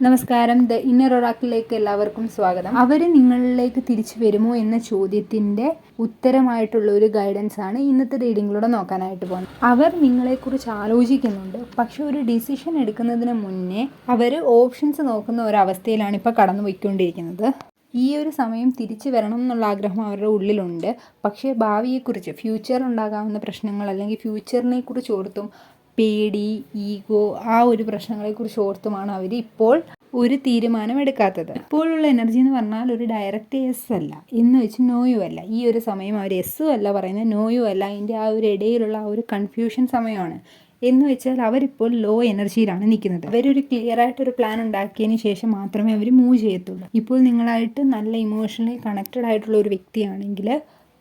നമസ്കാരം. The inner ഒറാക്കിലേക്ക് എല്ലാവർക്കും സ്വാഗതം. അവർ നിങ്ങളിലേക്ക് തിരിച്ചു വരുമോ എന്ന ചോദ്യത്തിന്റെ ഉത്തരമായിട്ടുള്ള ഒരു ഗൈഡൻസ് ആണ് ഇന്നത്തെ റീഡിങ്ങിലൂടെ നോക്കാനായിട്ട് പോകുന്നത്. അവർ നിങ്ങളെ കുറിച്ച് ആലോചിക്കുന്നുണ്ട്. പക്ഷെ ഒരു ഡിസിഷൻ എടുക്കുന്നതിന് മുന്നേ അവർ ഓപ്ഷൻസ് നോക്കുന്ന ഒരവസ്ഥയിലാണ് ഇപ്പോൾ കടന്നു പോയിക്കൊണ്ടിരിക്കുന്നത്. ഈ ഒരു സമയം തിരിച്ചു വരണം എന്നുള്ള ആഗ്രഹം അവരുടെ ഉള്ളിലുണ്ട്. പക്ഷേ ഭാവിയെക്കുറിച്ച് ഫ്യൂച്ചർ ഉണ്ടാകാവുന്ന പ്രശ്നങ്ങൾ അല്ലെങ്കിൽ ഫ്യൂച്ചറിനെ കുറിച്ച് ഓർത്തും പേടി ഈഗോ ആ ഒരു പ്രശ്നങ്ങളെക്കുറിച്ച് ഓർത്തുമാണ് അവർ ഇപ്പോൾ ഒരു തീരുമാനം എടുക്കാത്തത് ഇപ്പോഴുള്ള എനർജി എന്ന് പറഞ്ഞാൽ ഒരു ഡയറക്റ്റ് എസ് അല്ല. എന്ന് വെച്ച് നോയും അല്ല. ഈ ഒരു സമയം അവർ എസ്സും അല്ല പറയുന്നത്. നോയും അല്ല. അതിന്റെ ആ ഒരു ഇടയിലുള്ള ആ ഒരു കൺഫ്യൂഷൻ സമയമാണ്. എന്ന് വെച്ചാൽ അവരിപ്പോൾ ലോ എനർജിയിലാണ് നിൽക്കുന്നത്. അവരൊരു ക്ലിയർ ആയിട്ടൊരു പ്ലാൻ ഉണ്ടാക്കിയതിന് ശേഷം മാത്രമേ അവർ മൂവ് ചെയ്യത്തുള്ളൂ. ഇപ്പോൾ നിങ്ങളായിട്ട് നല്ല ഇമോഷണലി കണക്റ്റഡ് ആയിട്ടുള്ള ഒരു വ്യക്തിയാണെങ്കിൽ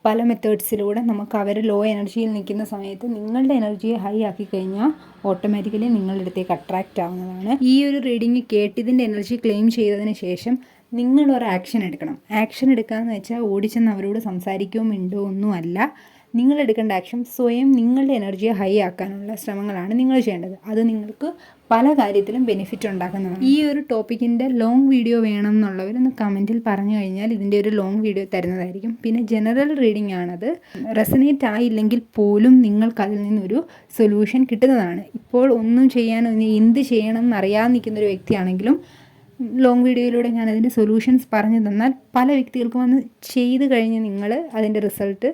പല മെത്തേഡ്സിലൂടെ നമുക്ക് അവർ ലോ എനർജിയിൽ നിൽക്കുന്ന സമയത്ത് നിങ്ങളുടെ എനർജിയെ ഹൈ ആക്കി കഴിഞ്ഞാൽ ഓട്ടോമാറ്റിക്കലി നിങ്ങളുടെ അടുത്തേക്ക് അട്രാക്റ്റ് ആവുന്നതാണ്. ഈ ഒരു റീഡിങ് കേട്ടിതിന്റെ എനർജി ക്ലെയിം ചെയ്തതിന് ശേഷം നിങ്ങൾ ഒരു ആക്ഷൻ എടുക്കണം. ആക്ഷൻ എടുക്കാമെന്ന് വെച്ചാൽ ഓടിച്ചെന്ന് അവരോട് സംസാരിക്കുകയോ മിണ്ടോ ഒന്നും അല്ല നിങ്ങൾ എടുക്കേണ്ട ആക്ഷൻ സ്വയം നിങ്ങളുടെ എനർജിയെ ഹൈ ആക്കാനുള്ള ശ്രമങ്ങളാണ് നിങ്ങൾ ചെയ്യേണ്ടത്. അത് നിങ്ങൾക്ക് പല കാര്യത്തിലും ബെനിഫിറ്റ് ഉണ്ടാക്കുന്നതാണ്. ഈ ഒരു ടോപ്പിക്കിന്റെ ലോങ് വീഡിയോ വേണം എന്നുള്ളവരൊന്ന് കമന്റിൽ പറഞ്ഞു കഴിഞ്ഞാൽ ഇതിന്റെ ഒരു ലോങ് വീഡിയോ തരുന്നതായിരിക്കും. പിന്നെ ജനറൽ റീഡിംഗ് ആണത്. റെസനേറ്റ് ആയില്ലെങ്കിൽ പോലും നിങ്ങൾക്ക് അതിൽ നിന്നൊരു സൊല്യൂഷൻ കിട്ടുന്നതാണ്. ഇപ്പോൾ ഒന്നും ചെയ്യാനോ എന്ത് ചെയ്യണം എന്നറിയാതെ നിൽക്കുന്ന ഒരു വ്യക്തിയാണെങ്കിലും ലോങ് വീഡിയോയിലൂടെ ഞാൻ അതിന്റെ സൊല്യൂഷൻസ് പറഞ്ഞു തന്നാൽ പല വ്യക്തികൾക്കും വന്ന് ചെയ്ത് കഴിഞ്ഞ് നിങ്ങൾ അതിന്റെ റിസൾട്ട്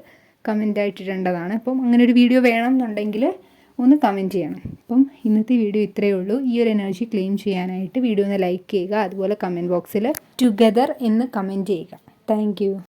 കമന്റ് ആയിട്ടിടേണ്ടതാണ്. അപ്പം അങ്ങനെ ഒരു വീഡിയോ വേണം എന്നുണ്ടെങ്കിൽ ഒന്ന് കമന്റ് ചെയ്യണം. അപ്പം ഇന്നത്തെ വീഡിയോ ഇത്രയേ ഉള്ളൂ. ഈ ഒരു എനർജി ക്ലെയിം ചെയ്യാനായിട്ട് വീഡിയോ ഒന്ന് ലൈക്ക് ചെയ്യുക. അതുപോലെ കമന്റ് ബോക്സിൽ ടുഗദർ എന്ന് കമന്റ് ചെയ്യുക. താങ്ക്